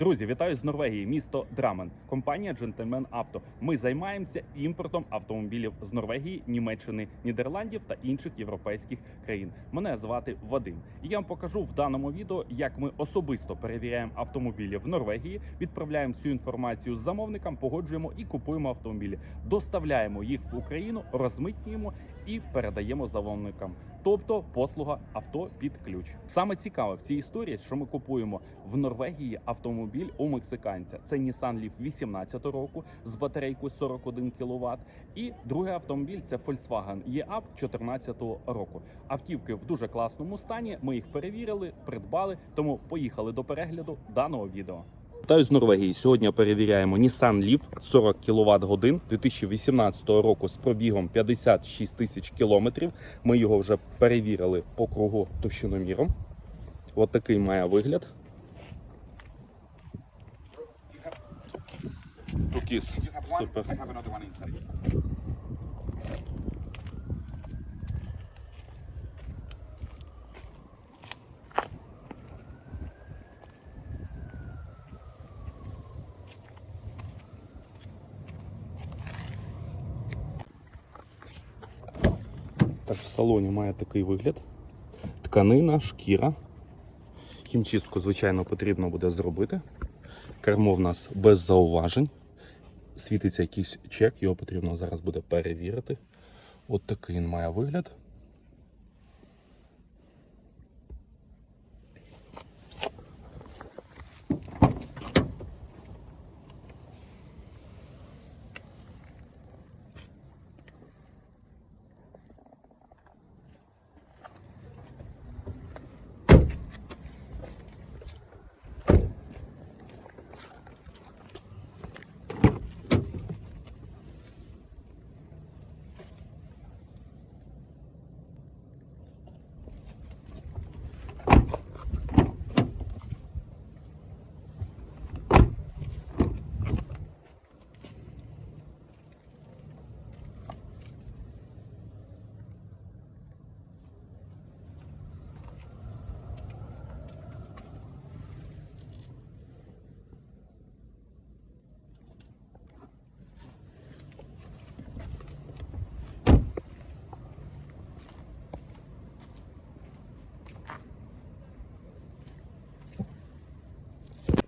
Друзі, вітаю з Норвегії, місто Драмен, компанія Джентльмен Авто. Ми займаємося імпортом автомобілів з Норвегії, Німеччини, Нідерландів та інших європейських країн. Мене звати Вадим. І я вам покажу в даному відео, як ми особисто перевіряємо автомобілі в Норвегії, відправляємо всю інформацію з замовникам, погоджуємо і купуємо автомобілі, доставляємо їх в Україну, розмитнюємо і передаємо замовникам. Тобто послуга авто під ключ. Саме цікаве в цій історії, що ми купуємо в Норвегії автомобіль у мексиканця. Це Nissan Leaf 18 року з батарейкою 41 кВт. І другий автомобіль це Volkswagen E-Up 14 року. Автівки в дуже класному стані. Ми їх перевірили, придбали. Тому поїхали до перегляду даного відео. Вітаю з Норвегії. Сьогодні перевіряємо Nissan Leaf 40 кВт годин 2018 року з пробігом 56 тисяч кілометрів. Ми його вже перевірили по кругу товщиноміром. От такий має вигляд. Тукіс. Did you have one? Super. I have another one inside. Так, в салоні має такий вигляд. Тканина, шкіра. Хімчистку, звичайно, потрібно буде зробити. Кермо в нас без зауважень. Світиться якийсь чек, його потрібно зараз буде перевірити. От такий він має вигляд.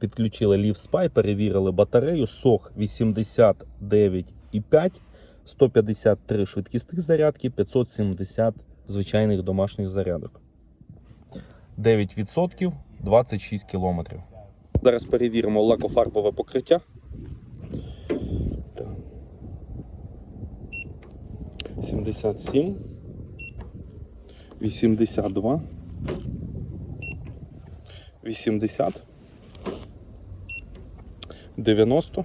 Підключили LiveSpy, перевірили батарею, сох 89,5, 153 швидкісних зарядки, 570 звичайних домашніх зарядок. 9% 26 км. Зараз перевіримо лакофарбове покриття. Так. 77, 82, 80. 90,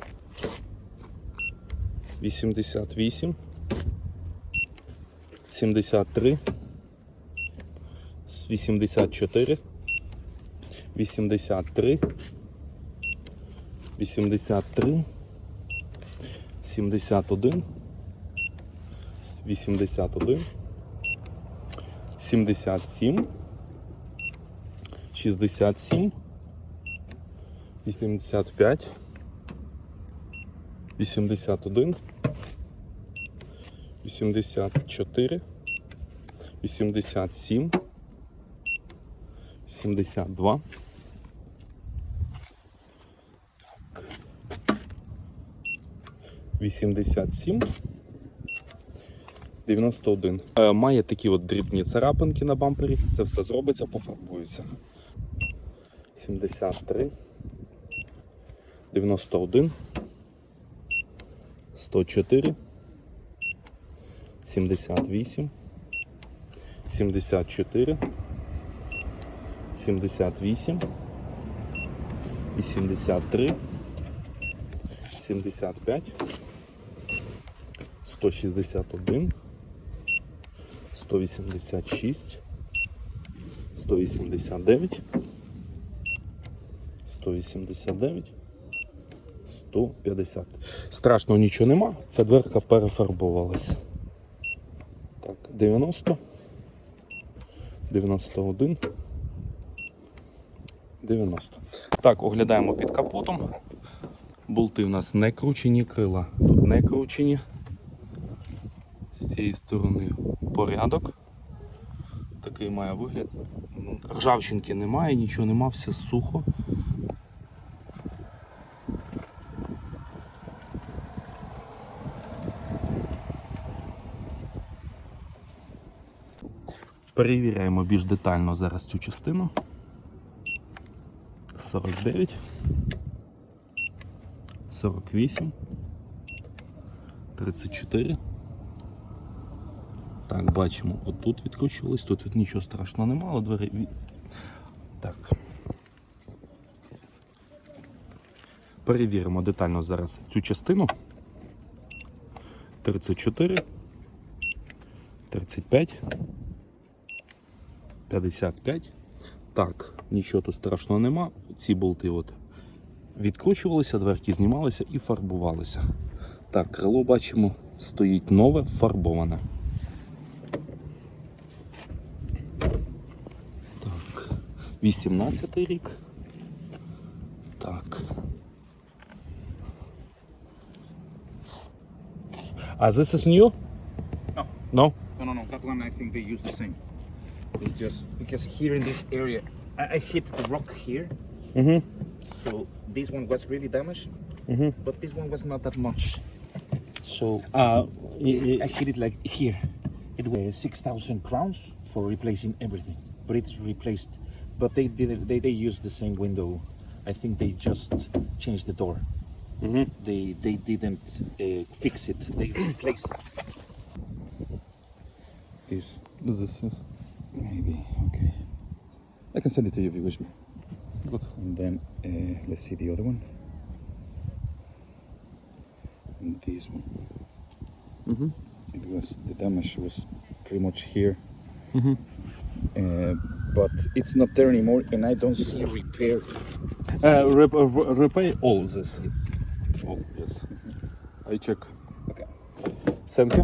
88, 73, 84, 83, 83, 71, 81, 77, 67, 85, 81, 84, 87, 72. 87, 91. Е, Має такі от дрібні царапинки на бампері. Це все зробиться, пофарбується. 73, 91, 104, 78, 74, 78, 83, 75, 161, 186, 189, 189, 150. Страшного нічого нема, ця дверка перефарбовалася. Так, 90, 91, 90. Так, оглядаємо під капотом. Болти у нас не кручені, крила тут не кручені. З цієї сторони порядок. Такий має вигляд. Ржавчинки немає, нічого нема, все сухо. Перевіряємо більш детально зараз цю частину. 49, 48, 34. Так, бачимо, отут відкручувались, тут нічого страшного немає, але двері. Так. Перевіримо детально зараз цю частину. 34, 35, 55. Так, нічого тут страшного нема. Ці болти от відкручувалися, дверки знімалися і фарбувалися. Так, крило бачимо, стоїть нове, фарбоване. Так, 18 й рік. Так. А this is new? No. No? No, no, no. That one I think they use the same. They just because here in this area, I, I hit the rock here, Mm-hmm. so this one was really damaged, Mm-hmm. but this one was not that much. So Uh, I hit it like here. It was six thousand crowns for replacing everything, but it's replaced. But they did they they used the same window. I think they just changed the door. mm-hmm. They they didn't uh, fix it. They replaced it. This This is maybe okay. I can send it to you if you wish me. good. And then uh, let's see the other one. And this one. Mm-hmm. It was the damage was pretty much here, Mm-hmm. uh, but it's not there anymore, and I don't see a repair. Uh, rep- uh, repay all this. All, yes. I check. Okay. Thank you.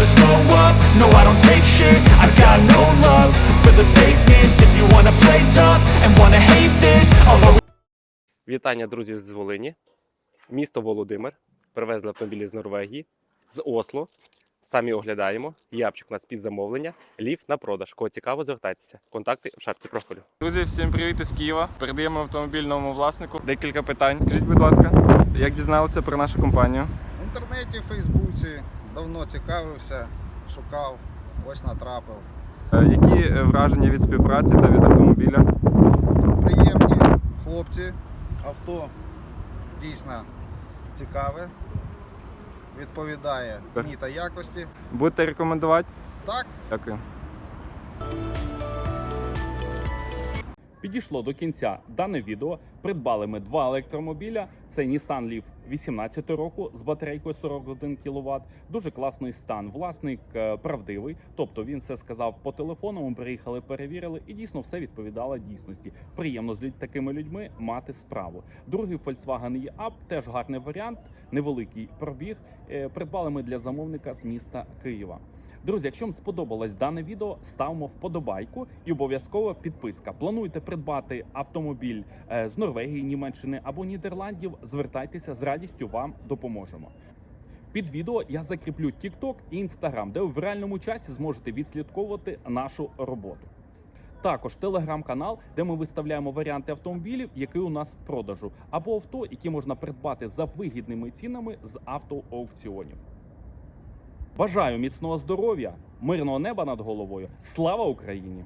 I don't ever slow up, no I don't take shit I got no love for the fakeness If you wanna play tough and wanna hate this I'll always Вітання, друзі, з Волині. Місто Володимир. Привезли автомобілі з Норвегії, з Осло. Самі оглядаємо. Япчик у нас під замовлення. Ліфт на продаж. Кого цікаво, звертайтеся. Контакти в шапці профілю. Друзі, всім привіт із Києва. Передаємо автомобіль новому власнику. Декілька питань. Скажіть, будь ласка, як дізналися про нашу компанію? Інтернеті, в Фейсбуці давно цікавився, шукав, ось натрапив. Е, Які е, враження від співпраці та від автомобіля? Приємні хлопці, авто дійсно цікаве, відповідає Так. та якості. Будете рекомендувати? Так, Дякую. Підійшло до кінця дане відео. Придбали ми два електромобіля. Це Nissan Leaf 18 року з батарейкою 41 кВт. Дуже класний стан. Власник е, правдивий, тобто він все сказав по телефону. Ми приїхали, перевірили, і дійсно все відповідало дійсності. Приємно з такими людьми мати справу. Другий Volkswagen e-Up теж гарний варіант, невеликий пробіг. Е, Придбали ми для замовника з міста Києва. Друзі, якщо вам сподобалось дане відео, ставимо вподобайку і обов'язково підписка. Плануєте придбати автомобіль е, з Норвегії, Німеччини або Нідерландів? Звертайтеся з радістю вам допоможемо. Під відео я закріплю TikTok і Instagram, де ви в реальному часі зможете відслідковувати нашу роботу. Також телеграм-канал, де ми виставляємо варіанти автомобілів, які у нас в продажу, або авто, які можна придбати за вигідними цінами з автоаукціонів. Бажаю міцного здоров'я, мирного неба над головою. Слава Україні!